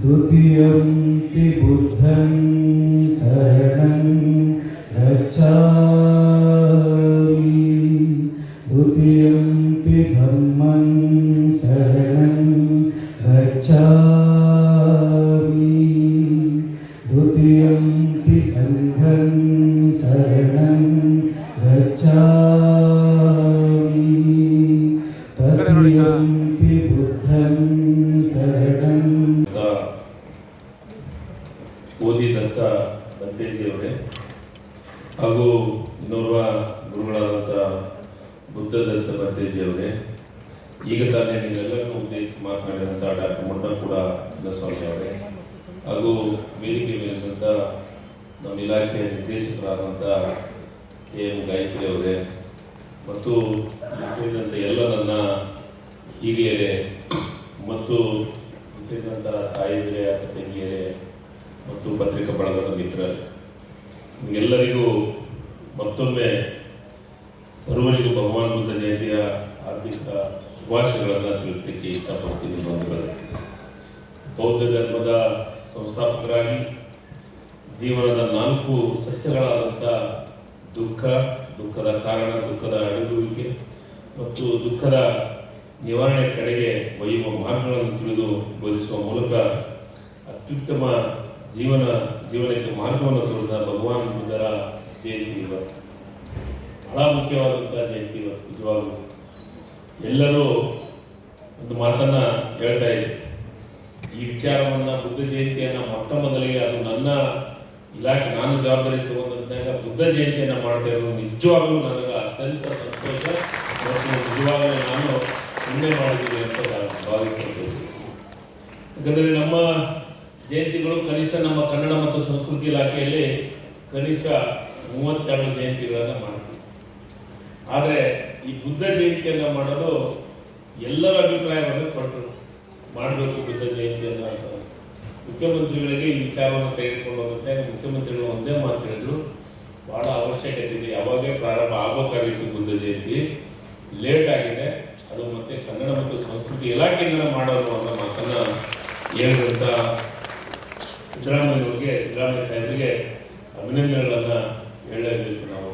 द्वितीयं पि बुद्धं शरणं गच्छामि द्वितीयं पि सङ्घं शरणं गच्छामि तृतीयं पि बुद्धं शरणं ಅಂತ ಓದಿದಂಥ ಬಂತೇಜಿಯವರೇ ಹಾಗೂ ಇನ್ನೋರ್ವ ಗುರುಗಳಾದಂಥ ಬುದ್ಧದತ್ತ ಬಂತೇಜಿಯವರೇ ಈಗ ತಾನೇ ನೀವೆಲ್ಲರಿಗೂ ಉದ್ದೇಶಿಸಿ ಮಾತನಾಡಿದಂಥ ಡಾಕ್ಟರ್ ಮುಟ್ಟಕೂಡ ಚಿನ್ನಸ್ವಾಮಿ ಅವರೇ ಹಾಗೂ ವೇದಿಕೆ ಮೇಲಿದ್ದಂಥ ನಮ್ಮ ಇಲಾಖೆಯ ನಿರ್ದೇಶಕರಾದಂಥ ಕೆ ಎಂ ಗಾಯತ್ರಿ ಅವರೇ, ಮತ್ತು ಸೇರಿದಂಥ ಎಲ್ಲ ನನ್ನ ಹಿರಿಯರೇ, ಮತ್ತು ಸೇರಿದಂಥ ತಾಯಿಯರೇ ಅಥವಾ ತಂಗಿಯರೇ ಮತ್ತು ಪತ್ರಿಕಾ ಬಳಗದ ಮಿತ್ರರೇ ಎಲ್ಲರಿಗೂ ಮತ್ತೊಮ್ಮೆ ಸರ್ವರಿಗೂ ಭಗವಾನ್ ಬುದ್ಧ ಜಯಂತಿಯ ಹಾರ್ದಿಕ ಶುಭಾಶಯಗಳನ್ನು ತಿಳಿಸಲಿಕ್ಕೆ ಇಷ್ಟಪಡ್ತೀನಿ ಬಂಧುಗಳೇ. ಬೌದ್ಧ ಧರ್ಮದ ಸಂಸ್ಥಾಪಕರಾಗಿ ಜೀವನದ ನಾಲ್ಕು ಸತ್ಯಗಳಾದಂಥ ದುಃಖ, ದುಃಖದ ಕಾರಣ, ದುಃಖದ ಅಡಗುವಿಕೆ ಮತ್ತು ದುಃಖದ ನಿವಾರಣೆ ಕಡೆಗೆ ಒಯ್ಯುವ ಮಾರ್ಗಗಳನ್ನು ತಿಳಿದು ಬೋಧಿಸುವ ಮೂಲಕ ಅತ್ಯುತ್ತಮ ಜೀವನ, ಜೀವನಕ್ಕೆ ಮಾರ್ಗವನ್ನು ತೋರಿದ ಭಗವಾನ್ ಬುದ್ಧರ ಜಯಂತಿ ಇವತ್ತು ಬಹಳ ಮುಖ್ಯವಾದಂಥ ಜಯಂತಿ ಇವತ್ತು ನಿಜವಾಗ್ಲೂ. ಎಲ್ಲರೂ ಒಂದು ಮಾತನ್ನ ಹೇಳ್ತಾ ಇದ್ರು ಈ ವಿಚಾರವನ್ನು ಬುದ್ಧ ಜಯಂತಿಯನ್ನ ಮೊಟ್ಟ ಮೊದಲಿಗೆ ಅದು ನನ್ನ ಇಲಾಖೆ, ನಾನು ಜವಾಬ್ದಾರಿ ತಗೊಂಡಂತಾಗ ಬುದ್ಧ ಜಯಂತಿಯನ್ನ ಮಾಡ್ತಾ ಇರೋದು ನಿಜವಾಗ್ಲೂ ನನಗೆ ಅತ್ಯಂತ ಸಂತೋಷ ಮತ್ತು ನಿಜವಾಗ್ಲೂ ನಾನು ಪುಣ್ಯ ಮಾಡಿದ್ದೀನಿ ಅಂತ ನಾನು ಭಾವಿಸ್ಕೊಳ್ತೀನಿ ಯಾಕಂದ್ರೆ ನಮ್ಮ ಜಯಂತಿಗಳು ಕನಿಷ್ಠ ನಮ್ಮ ಕನ್ನಡ ಮತ್ತು ಸಂಸ್ಕೃತಿ ಇಲಾಖೆಯಲ್ಲಿ ಕನಿಷ್ಠ ಮೂವತ್ತೆರಡು ಜಯಂತಿಗಳನ್ನು ಮಾಡ್ತೀವಿ. ಆದರೆ ಈ ಬುದ್ಧ ಜಯಂತಿಯನ್ನ ಮಾಡಲು ಎಲ್ಲರ ಅಭಿಪ್ರಾಯವನ್ನು ಕೊಟ್ಟರು. ಮಾಡಬೇಕು ಬುದ್ಧ ಜಯಂತಿಯನ್ನು ಅಂತ ಮುಖ್ಯಮಂತ್ರಿಗಳಿಗೆ ಈ ವಿಚಾರವನ್ನು ತೆಗೆದುಕೊಂಡು ಮುಖ್ಯಮಂತ್ರಿಗಳು ಒಂದೇ ಮಾತು ಹೇಳಿದ್ರು. ಬಹಳ ಅವಶ್ಯಕತೆ ಇದೆ. ಯಾವಾಗೇ ಪ್ರಾರಂಭ ಆಗಬೇಕಾಗಿತ್ತು ಬುದ್ಧ ಜಯಂತಿ. ಲೇಟ್ ಆಗಿದೆ. ಅದು ಮತ್ತೆ ಕನ್ನಡ ಮತ್ತು ಸಂಸ್ಕೃತಿ ಇಲಾಖೆಯಿಂದ ಮಾಡೋದು ಅನ್ನೋ ಮಾತನ್ನ ಹೇಳಿದಂತ ಸಿದ್ದರಾಮಯ್ಯವರಿಗೆ ಸಿದ್ದರಾಮಯ್ಯ ಸಾಹೇಬರಿಗೆ ಅಭಿನಂದನೆಗಳನ್ನ ಹೇಳಬೇಕು ನಾವು